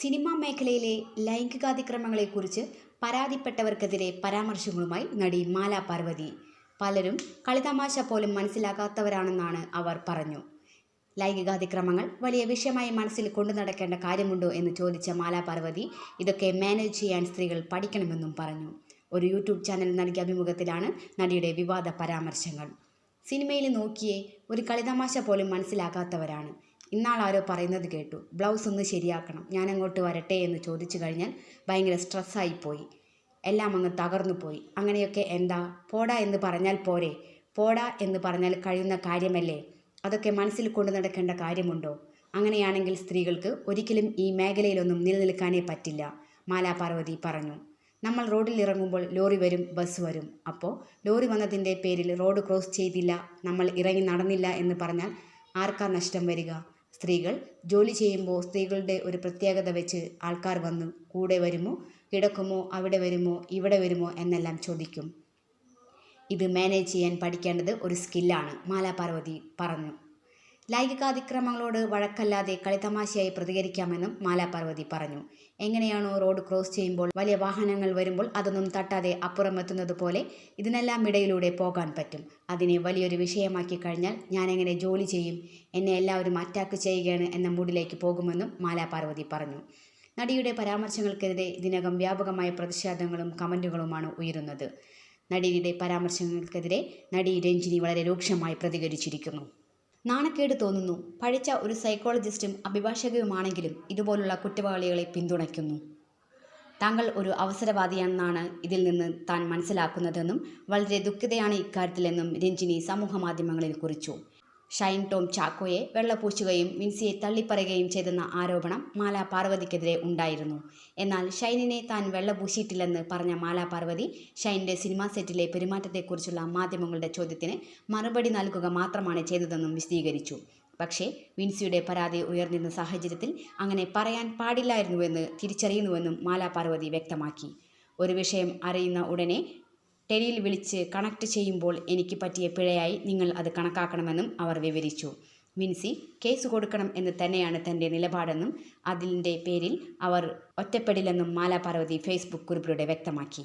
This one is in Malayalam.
സിനിമാ മേഖലയിലെ ലൈംഗികാതിക്രമങ്ങളെക്കുറിച്ച് പരാതിപ്പെട്ടവർക്കെതിരെ പരാമർശങ്ങളുമായി നടി മാല പാർവതി. പലരും കളിതമാശ പോലും മനസ്സിലാകാത്തവരാണെന്നാണ് അവർ പറഞ്ഞു. ലൈംഗികാതിക്രമങ്ങൾ വലിയ വിഷയമായി മനസ്സിൽ കൊണ്ടു നടക്കേണ്ട കാര്യമുണ്ടോ എന്ന് ചോദിച്ച മാലാ പാർവതി ഇതൊക്കെ മാനേജ് ചെയ്യാൻ സ്ത്രീകൾ പഠിക്കണമെന്നും പറഞ്ഞു. ഒരു യൂട്യൂബ് ചാനൽ നൽകിയ അഭിമുഖത്തിലാണ് നടിയുടെ വിവാദ പരാമർശങ്ങൾ. സിനിമയിൽ നോക്കിയേ ഒരു കളിതമാശ പോലും മനസ്സിലാക്കാത്തവരാണ് ഇന്നാളാരോ പറയുന്നത് കേട്ടു. ബ്ലൗസ് ഒന്ന് ശരിയാക്കണം. ഞാൻ അങ്ങോട്ട് വരട്ടെ എന്ന് ചോദിച്ചു കഴിഞ്ഞാൽ ഭയങ്കര സ്ട്രെസ്സായിപ്പോയി എല്ലാം അങ്ങ് തകർന്നു പോയി. അങ്ങനെയൊക്കെ എന്താ? പോടാ എന്ന് പറഞ്ഞാൽ പോരെ. പോടാ എന്ന് പറഞ്ഞാൽ കഴിയുന്ന കാര്യമല്ലേ? അതൊക്കെ മനസ്സിൽ കൊണ്ടു നടക്കേണ്ട കാര്യമുണ്ടോ? അങ്ങനെയാണെങ്കിൽ സ്ത്രീകൾക്ക് ഒരിക്കലും ഈ മേഖലയിലൊന്നും നിലനിൽക്കാനേ പറ്റില്ല മാലാ പാർവതി പറഞ്ഞു. നമ്മൾ റോഡിൽ ഇറങ്ങുമ്പോൾ ലോറി വരും ബസ് വരും. അപ്പോൾ ലോറി വന്നതിന്റെ പേരിൽ റോഡ് ക്രോസ് ചെയ്തില്ല നമ്മൾ ഇറങ്ങി നടന്നില്ല എന്ന് പറഞ്ഞാൽ ആർക്കാ നഷ്ടം വരിക? സ്ത്രീകൾ ജോലി ചെയ്യുമ്പോൾ സ്ത്രീകളുടെ ഒരു പ്രത്യേകത വെച്ച് ആൾക്കാർ വന്ന് കൂടെ വരുമോ കിടക്കുമോ അവിടെ വരുമോ ഇവിടെ വരുമോ എന്നെല്ലാം ചോദിക്കും. ഇത് മാനേജ് ചെയ്യാൻ പഠിക്കേണ്ടത് ഒരു സ്കില്ലാണ് മാലാപാർവതി പറഞ്ഞു. ലൈംഗികാതിക്രമങ്ങളോട് വഴക്കല്ലാതെ കളിതമാശയായി പ്രതികരിക്കാമെന്നും മാലാപാർവതി പറഞ്ഞു. എങ്ങനെയാണോ റോഡ് ക്രോസ് ചെയ്യുമ്പോൾ വലിയ വാഹനങ്ങൾ വരുമ്പോൾ അതൊന്നും തട്ടാതെ അപ്പുറം എത്തുന്നത് പോലെ ഇതിനെല്ലാം ഇടയിലൂടെ പോകാൻ പറ്റും. അതിനെ വലിയൊരു വിഷയമാക്കി കഴിഞ്ഞാൽ ഞാൻ എങ്ങനെ ജോലി ചെയ്യും? എന്നെ എല്ലാവരും അറ്റാക്ക് ചെയ്യുകയാണ് എന്ന മൂഡിലേക്ക് പോകുമെന്നും മാലാപാർവതി പറഞ്ഞു. നടിയുടെ പരാമർശങ്ങൾക്കെതിരെ ഇതിനകം വ്യാപകമായ പ്രതിഷേധങ്ങളും കമന്റുകളുമാണ് ഉയരുന്നത്. നടിയുടെ പരാമർശങ്ങൾക്കെതിരെ നടി രഞ്ജിനി വളരെ രൂക്ഷമായി പ്രതികരിച്ചിരിക്കുന്നു. നാണക്കേട് തോന്നുന്നു. പഠിച്ച ഒരു സൈക്കോളജിസ്റ്റും അഭിഭാഷകയുമാണെങ്കിലും ഇതുപോലുള്ള കുറ്റവാളികളെ പിന്തുണയ്ക്കുന്നു. താങ്കൾ ഒരു അവസരവാദിയാണെന്നാണ് ഇതിൽ നിന്ന് താൻ മനസ്സിലാക്കുന്നതെന്നും വളരെ ദുഃഖിതയാണ് ഇക്കാര്യത്തിലെന്നും രഞ്ജിനി സമൂഹമാധ്യമങ്ങളിൽ കുറിച്ചു. ഷൈൻ ടോം ചാക്കോയെ വെള്ളപൂശുകയും വിൻസിയെ തള്ളിപ്പറയുകയും ചെയ്തെന്ന ആരോപണം മാലാ പാർവതിക്കെതിരെ ഉണ്ടായിരുന്നു. എന്നാൽ ഷൈനിനെ താൻ വെള്ളപൂശിയിട്ടില്ലെന്ന് പറഞ്ഞ മാലാ പാർവതി ഷൈനിന്റെ സിനിമാ സെറ്റിലെ പെരുമാറ്റത്തെക്കുറിച്ചുള്ള മാധ്യമങ്ങളുടെ ചോദ്യത്തിന് മറുപടി നൽകുക മാത്രമാണ് ചെയ്തതെന്നും വിശദീകരിച്ചു. പക്ഷേ വിൻസിയുടെ പരാതി ഉയർന്നിരുന്ന സാഹചര്യത്തിൽ അങ്ങനെ പറയാൻ പാടില്ലായിരുന്നുവെന്ന് തിരിച്ചറിയുന്നുവെന്നും മാലാ പാർവതി വ്യക്തമാക്കി. ഒരു വിഷയം അറിയുന്ന ഉടനെ ടെലിയിൽ വിളിച്ച് കണക്ട് ചെയ്യുമ്പോൾ എനിക്ക് പറ്റിയ പിഴയായി നിങ്ങൾ അത് കണക്കാക്കണമെന്നും അവർ വിവരിച്ചു. വിൻസി കേസ് കൊടുക്കണം എന്ന് തന്നെയാണ് തന്റെ നിലപാടെന്നും അതിന്റെ പേരിൽ അവർ ഒറ്റപ്പെടില്ലെന്നും മാലാപാർവതി ഫേസ്ബുക്ക് കുറിപ്പിലൂടെ വ്യക്തമാക്കി.